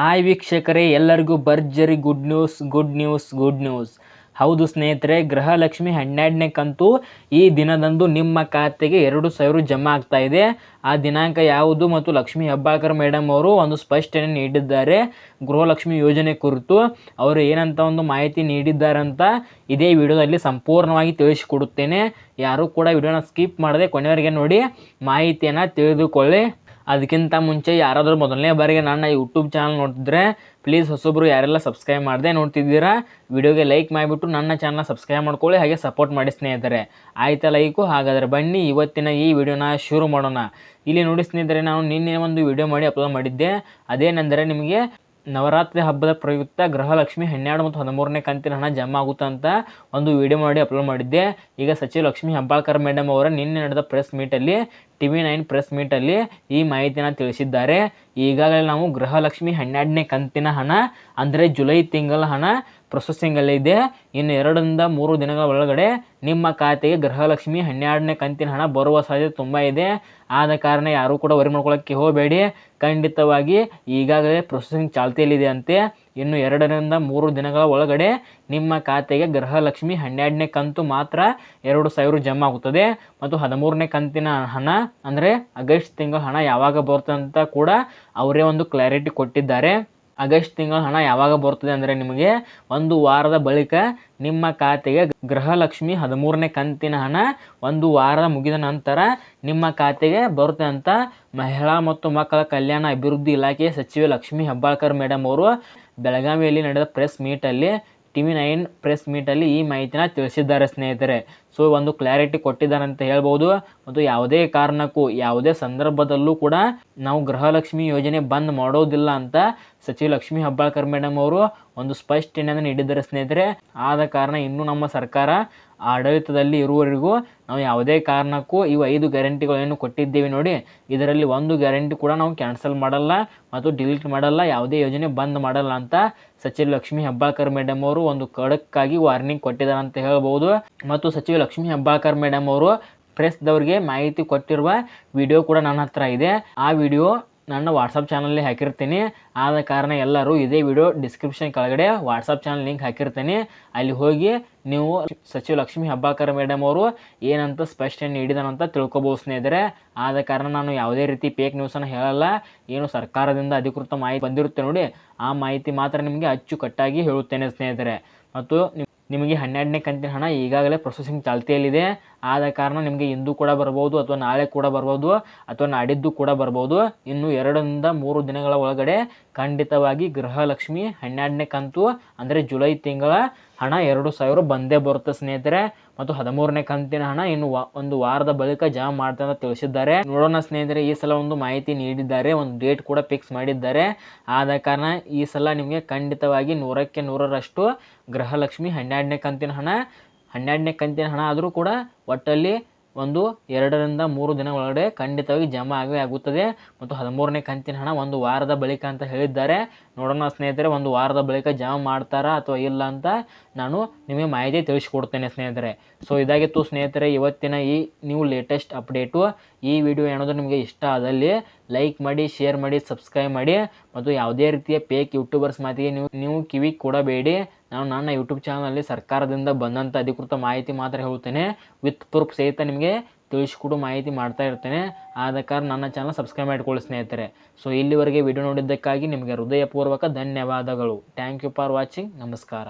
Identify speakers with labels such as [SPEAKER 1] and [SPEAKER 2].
[SPEAKER 1] Hi ವೀಕ್ಷಕರೇ, ಎಲ್ಲರಿಗೂ ಭರ್ಜರಿ good news good news good news ಹೌದು ಸ್ನೇಹಿತರೆ, ಗೃಹಲಕ್ಷ್ಮಿ ಹನ್ನೆರಡನೇ ಕಂತು ಈ ದಿನದಂದು ನಿಮ್ಮ ಖಾತೆಗೆ ಎರಡು ಸಾವಿರ ಜಮಾ ಆಗ್ತಾ ಇದೆ. ಆ ದಿನಾಂಕ ಯಾವುದು ಮತ್ತು ಲಕ್ಷ್ಮಿ ಹೆಬ್ಬಾಕರ್ ಮೇಡಮ್ ಅವರು ಒಂದು ಸ್ಪಷ್ಟನೆ ನೀಡಿದ್ದಾರೆ. ಗೃಹಲಕ್ಷ್ಮಿ ಯೋಜನೆ ಕುರಿತು ಅವರು ಏನಂತ ಒಂದು ಮಾಹಿತಿ ನೀಡಿದ್ದಾರೆ ಅಂತ ಇದೇ ವಿಡಿಯೋದಲ್ಲಿ ಸಂಪೂರ್ಣವಾಗಿ ತಿಳಿಸಿಕೊಡುತ್ತೇನೆ. ಯಾರೂ ಕೂಡ ವಿಡಿಯೋನ ಸ್ಕಿಪ್ ಮಾಡದೆ ಕೊನೆಯವರೆಗೆ ನೋಡಿ, ಮಾಹಿತಿಯನ್ನು ತಿಳಿದುಕೊಳ್ಳಿ. ಅದಕ್ಕಿಂತ ಮುಂಚೆ ಯಾರಾದರೂ ಮೊದಲನೇ ಬಾರಿಗೆ ನನ್ನ ಯೂಟ್ಯೂಬ್ ಚಾನಲ್ ನೋಡಿದ್ರೆ ಪ್ಲೀಸ್ ಹೊಸೊಬ್ಬರು ಯಾರೆಲ್ಲ ಸಬ್ಸ್ಕ್ರೈಬ್ ಮಾಡದೆ ನೋಡ್ತಿದ್ದೀರಾ, ವಿಡಿಯೋಗೆ ಲೈಕ್ ಮಾಡಿಬಿಟ್ಟು ನನ್ನ ಚಾನಲ್ನ ಸಬ್ಸ್ಕ್ರೈಬ್ ಮಾಡ್ಕೊಳ್ಳಿ, ಹಾಗೆ ಸಪೋರ್ಟ್ ಮಾಡಿ ಸ್ನೇಹಿತರೆ. ಆಯ್ತಾ ಲೈಕು ಹಾಗಾದರೆ ಬನ್ನಿ, ಇವತ್ತಿನ ಈ ವಿಡಿಯೋನ ಶುರು ಮಾಡೋಣ. ಇಲ್ಲಿ ನೋಡಿ ಸ್ನೇಹಿತರೆ, ನಾನು ನಿನ್ನೆ ಒಂದು ವಿಡಿಯೋ ಮಾಡಿ ಅಪ್ಲೋಡ್ ಮಾಡಿದ್ದೆ. ಅದೇನೆಂದರೆ ನಿಮಗೆ ನವರಾತ್ರಿ ಹಬ್ಬದ ಪ್ರಯುಕ್ತ ಗೃಹಲಕ್ಷ್ಮಿ ಹನ್ನೆರಡು ಮತ್ತು ಹದಿಮೂರನೇ ಕಂತಿನ ಹಣ ಜಮಾ ಆಗುತ್ತೆ ಅಂತ ಒಂದು ವಿಡಿಯೋ ಮಾಡಿ ಅಪ್ಲೋಡ್ ಮಾಡಿದ್ದೆ. ಈಗ ಸಚಿವ ಲಕ್ಷ್ಮಿ ಹೆಬ್ಬಾಳ್ಕರ್ ಮೇಡಮ್ ಅವರ ನಿನ್ನೆ ನಡೆದ ಪ್ರೆಸ್ ಮೀಟಲ್ಲಿ ಟಿ ವಿ ನೈನ್ ಪ್ರೆಸ್ ಮೀಟಲ್ಲಿ ಈ ಮಾಹಿತಿನ ತಿಳಿಸಿದ್ದಾರೆ. ಈಗಾಗಲೇ ನಾವು ಗೃಹಲಕ್ಷ್ಮಿ ಹನ್ನೆರಡನೇ ಕಂತಿನ ಹಣ, ಅಂದರೆ ಜುಲೈ ತಿಂಗಳ ಹಣ ಪ್ರೊಸೆಸಿಂಗಲ್ಲಿದೆ ಇನ್ನು ಎರಡರಿಂದ ಮೂರು ದಿನಗಳ ಒಳಗಡೆ ನಿಮ್ಮ ಖಾತೆಗೆ ಗೃಹಲಕ್ಷ್ಮಿ ಹನ್ನೆರಡನೇ ಕಂತಿನ ಹಣ ಬರುವ ಸಾಧ್ಯತೆ ತುಂಬ ಇದೆ. ಆದ ಕಾರಣ ಯಾರೂ ಕೂಡ ವರಿ ಮಾಡ್ಕೊಳ್ಳೋಕ್ಕೆ ಹೋಗಬೇಡಿ. ಖಂಡಿತವಾಗಿ ಈಗಾಗಲೇ ಪ್ರೊಸೆಸಿಂಗ್ ಚಾಲ್ತಿಯಲ್ಲಿದೆ ಅಂತೆ. ಇನ್ನು ಎರಡರಿಂದ ಮೂರು ದಿನಗಳ ಒಳಗಡೆ ನಿಮ್ಮ ಖಾತೆಗೆ ಗೃಹಲಕ್ಷ್ಮಿ ಹನ್ನೆರಡನೇ ಕಂತು ಮಾತ್ರ ಎರಡು ಸಾವಿರ ಜಮಾ ಆಗುತ್ತದೆ. ಮತ್ತು ಹದಿಮೂರನೇ ಕಂತಿನ ಹಣ, ಅಂದರೆ ಆಗಸ್ಟ್ ತಿಂಗಳ ಹಣ ಯಾವಾಗ ಬರುತ್ತೆ ಅಂತ ಕೂಡ ಅವರೇ ಒಂದು ಕ್ಲಾರಿಟಿ ಕೊಟ್ಟಿದ್ದಾರೆ. ಆಗಸ್ಟ್ ತಿಂಗಳ ಹಣ ಯಾವಾಗ ಬರ್ತದೆ ಅಂದರೆ ನಿಮಗೆ ಒಂದು ವಾರದ ಬಳಿಕ ನಿಮ್ಮ ಖಾತೆಗೆ ಗೃಹಲಕ್ಷ್ಮಿ ಹದಿಮೂರನೇ ಕಂತಿನ ಹಣ ಒಂದು ವಾರ ಮುಗಿದ ನಂತರ ನಿಮ್ಮ ಖಾತೆಗೆ ಬರುತ್ತೆ ಅಂತ ಮಹಿಳಾ ಮತ್ತು ಮಕ್ಕಳ ಕಲ್ಯಾಣ ಅಭಿವೃದ್ಧಿ ಇಲಾಖೆಯ ಸಚಿವೆ ಲಕ್ಷ್ಮಿ ಹೆಬ್ಬಾಳ್ಕರ್ ಮೇಡಮ್ ಅವರು ಬೆಳಗಾವಿಯಲ್ಲಿ ನಡೆದ ಪ್ರೆಸ್ ಮೀಟಲ್ಲಿ ಟಿ ವಿ ನೈನ್ ಪ್ರೆಸ್ ಮೀಟಲ್ಲಿ ಈ ಮಾಹಿತಿನ ತಿಳಿಸಿದ್ದಾರೆ ಸ್ನೇಹಿತರೆ. ಸೊ ಒಂದು ಕ್ಲಾರಿಟಿ ಕೊಟ್ಟಿದ್ದಾರೆ ಅಂತ ಹೇಳ್ಬೋದು. ಮತ್ತು ಯಾವುದೇ ಕಾರಣಕ್ಕೂ, ಯಾವುದೇ ಸಂದರ್ಭದಲ್ಲೂ ಕೂಡ ನಾವು ಗೃಹಲಕ್ಷ್ಮಿ ಯೋಜನೆ ಬಂದ್ ಮಾಡೋದಿಲ್ಲ ಅಂತ ಸಚಿವ ಲಕ್ಷ್ಮಿ ಹಬ್ಬಾಳ್ಕರ್ ಮೇಡಮ್ ಅವರು ಒಂದು ಸ್ಪಷ್ಟನೆಯನ್ನು ನೀಡಿದ್ದಾರೆ ಸ್ನೇಹಿತರೆ. ಆದ ಕಾರಣ ಇನ್ನೂ ನಮ್ಮ ಸರ್ಕಾರ ಆಡಳಿತದಲ್ಲಿ ಇರುವವರಿಗೂ ನಾವು ಯಾವುದೇ ಕಾರಣಕ್ಕೂ ಇವು ಐದು ಗ್ಯಾರಂಟಿಗಳನ್ನು ಕೊಟ್ಟಿದ್ದೇವೆ ನೋಡಿ, ಇದರಲ್ಲಿ ಒಂದು ಗ್ಯಾರಂಟಿ ಕೂಡ ನಾವು ಕ್ಯಾನ್ಸಲ್ ಮಾಡಲ್ಲ ಮತ್ತು ಡಿಲೀಟ್ ಮಾಡಲ್ಲ, ಯಾವುದೇ ಯೋಜನೆ ಬಂದ್ ಮಾಡಲ್ಲ ಅಂತ ಸಚಿವ ಲಕ್ಷ್ಮಿ ಹೆಬ್ಬಾಳ್ಕರ್ ಮೇಡಮ್ ಅವರು ಒಂದು ಕಡಕ್ಕಾಗಿ ವಾರ್ನಿಂಗ್ ಕೊಟ್ಟಿದ್ದಾರೆ ಅಂತ ಹೇಳ್ಬೋದು. ಮತ್ತು ಸಚಿವ ಲಕ್ಷ್ಮಿ ಹೆಬ್ಬಾಳ್ಕರ್ ಮೇಡಮ್ ಅವರು ಪ್ರೆಸ್ದವ್ರಿಗೆ ಮಾಹಿತಿ ಕೊಟ್ಟಿರುವ ವಿಡಿಯೋ ಕೂಡ ನನ್ನ ಹತ್ರ ಇದೆ. ಆ ವಿಡಿಯೋ ನನ್ನ ವಾಟ್ಸಪ್ ಚಾನಲ್ಲಿ ಹಾಕಿರ್ತೀನಿ. ಆದ ಕಾರಣ ಎಲ್ಲರೂ ಇದೇ ವಿಡಿಯೋ ಡಿಸ್ಕ್ರಿಪ್ಷನ್ ಕೆಳಗಡೆ ವಾಟ್ಸಪ್ ಚಾನಲ್ ಲಿಂಕ್ ಹಾಕಿರ್ತೀನಿ. ಅಲ್ಲಿ ಹೋಗಿ ನೀವು ಸಚಿವ ಲಕ್ಷ್ಮಿ ಹಬ್ಬಾಕರ್ ಮೇಡಮ್ ಅವರು ಏನಂತ ಸ್ಪಷ್ಟನೆ ನೀಡಿದಾನಂತ ತಿಳ್ಕೊಬೋದು ಸ್ನೇಹಿತರೆ. ಆದ ಕಾರಣ ನಾನು ಯಾವುದೇ ರೀತಿ ಫೇಕ್ ನ್ಯೂಸನ್ನು ಹೇಳಲ್ಲ. ಏನು ಸರ್ಕಾರದಿಂದ ಅಧಿಕೃತ ಮಾಹಿತಿ ಬಂದಿರುತ್ತೆ ನೋಡಿ, ಆ ಮಾಹಿತಿ ಮಾತ್ರ ನಿಮಗೆ ಅಚ್ಚುಕಟ್ಟಾಗಿ ಹೇಳುತ್ತೇನೆ ಸ್ನೇಹಿತರೆ. ಮತ್ತು ನಿಮಗೆ ಹನ್ನೆರಡನೇ ಕಂತಿನ ಹಣ ಈಗಾಗಲೇ ಪ್ರೊಸೆಸಿಂಗ್ ಚಾಲ್ತಿಯಲ್ಲಿದೆ. ಆದ ಕಾರಣ ನಿಮಗೆ ಇಂದು ಕೂಡ ಬರ್ಬೋದು, ಅಥವಾ ನಾಳೆ ಕೂಡ ಬರ್ಬೋದು, ಅಥವಾ ನಾಡಿದ್ದು ಕೂಡ ಬರ್ಬೋದು. ಇನ್ನು ಎರಡರಿಂದ ಮೂರು ದಿನಗಳ ಒಳಗಡೆ ಖಂಡಿತವಾಗಿ ಗೃಹಲಕ್ಷ್ಮಿ ಹನ್ನೆರಡನೇ ಕಂತು, ಅಂದರೆ ಜುಲೈ ತಿಂಗಳ ಹಣ ಎರಡು ಸಾವಿರ ಬಂದೇ ಬರುತ್ತೆ ಸ್ನೇಹಿತರೆ. ಮತ್ತು ಹದಿಮೂರನೇ ಕಂತಿನ ಹಣ ಇನ್ನು ಒಂದು ವಾರದ ಬಳಿಕ ಜಮಾ ಮಾಡ್ತಾರೆ ಅಂತ ತಿಳಿಸಿದ್ದಾರೆ. ನೋಡೋಣ ಸ್ನೇಹಿತರೆ, ಈ ಸಲ ಒಂದು ಮಾಹಿತಿ ನೀಡಿದ್ದಾರೆ, ಒಂದು ಡೇಟ್ ಕೂಡ ಫಿಕ್ಸ್ ಮಾಡಿದ್ದಾರೆ. ಆದ ಕಾರಣ ಈ ಸಲ ನಿಮಗೆ ಖಂಡಿತವಾಗಿ ನೂರಕ್ಕೆ ನೂರರಷ್ಟು ಗೃಹಲಕ್ಷ್ಮಿ ಹನ್ನೆರಡನೇ ಕಂತಿನ ಹಣ, ಹನ್ನೆರಡನೇ ಕಂತಿನ ಹಣ ಆದರೂ ಕೂಡ ಒಟ್ಟಲ್ಲಿ ಒಂದು, ಎರಡರಿಂದ ಮೂರು ದಿನ ಒಳಗಡೆ ಖಂಡಿತವಾಗಿ ಜಮಾ ಆಗೇ ಆಗುತ್ತದೆ. ಮತ್ತು ಹದಿಮೂರನೇ ಕಂತಿನ ಹಣ ಒಂದು ವಾರದ ಬಳಿಕ ಅಂತ ಹೇಳಿದ್ದಾರೆ. ನೋಡೋಣ ಸ್ನೇಹಿತರೆ, ಒಂದು ವಾರದ ಬಳಿಕ ಜಮಾ ಮಾಡ್ತಾರಾ ಅಥವಾ ಇಲ್ಲ ಅಂತ ನಾನು ನಿಮಗೆ ಮಾಹಿತಿ ತಿಳಿಸ್ಕೊಡ್ತೇನೆ ಸ್ನೇಹಿತರೆ. ಸೊ ಇದಾಗಿತ್ತು ಸ್ನೇಹಿತರೆ, ಇವತ್ತಿನ ಈ ನ್ಯೂ ಲೇಟೆಸ್ಟ್ ಅಪ್ಡೇಟು ಈ ವಿಡಿಯೋ ಏನಾದರೂ ನಿಮಗೆ ಇಷ್ಟ ಆದಲ್ಲಿ ಲೈಕ್ ಮಾಡಿ ಶೇರ್ ಮಾಡಿ ಸಬ್ಸ್ಕ್ರೈಬ್ ಮಾಡಿ. ಮತ್ತು ಯಾವುದೇ ರೀತಿಯ ಪೇಕ್ ಯೂಟ್ಯೂಬರ್ಸ್ ಮಾತಿಗೆ ನೀವು ನೀವು ಕಿವಿ ಕೊಡಬೇಡಿ. ನಾನು ನನ್ನ ಯೂಟ್ಯೂಬ್ ಚಾನಲಲ್ಲಿ ಸರ್ಕಾರದಿಂದ ಬಂದಂಥ ಅಧಿಕೃತ ಮಾಹಿತಿ ಮಾತ್ರ ಹೇಳ್ತೇನೆ. ವಿತ್ ಪ್ರೂಫ್ ಸಹಿತ ನಿಮಗೆ ತಿಳಿಸ್ಕೊಡು ಮಾಹಿತಿ ಮಾಡ್ತಾ ಇರ್ತೇನೆ. ಆದ ಕಾರಣ ನನ್ನ ಚಾನಲ್ ಸಬ್ಸ್ಕ್ರೈಬ್ ಮಾಡಿಕೊಳ್ಳಿ ಸ್ನೇಹಿತರೆ. ಸೊ ಇಲ್ಲಿವರೆಗೆ ವಿಡಿಯೋ ನೋಡಿದ್ದಕ್ಕಾಗಿ ನಿಮಗೆ ಹೃದಯಪೂರ್ವಕ ಧನ್ಯವಾದಗಳು. ಥ್ಯಾಂಕ್ ಯು ಫಾರ್ ವಾಚಿಂಗ್ ನಮಸ್ಕಾರ.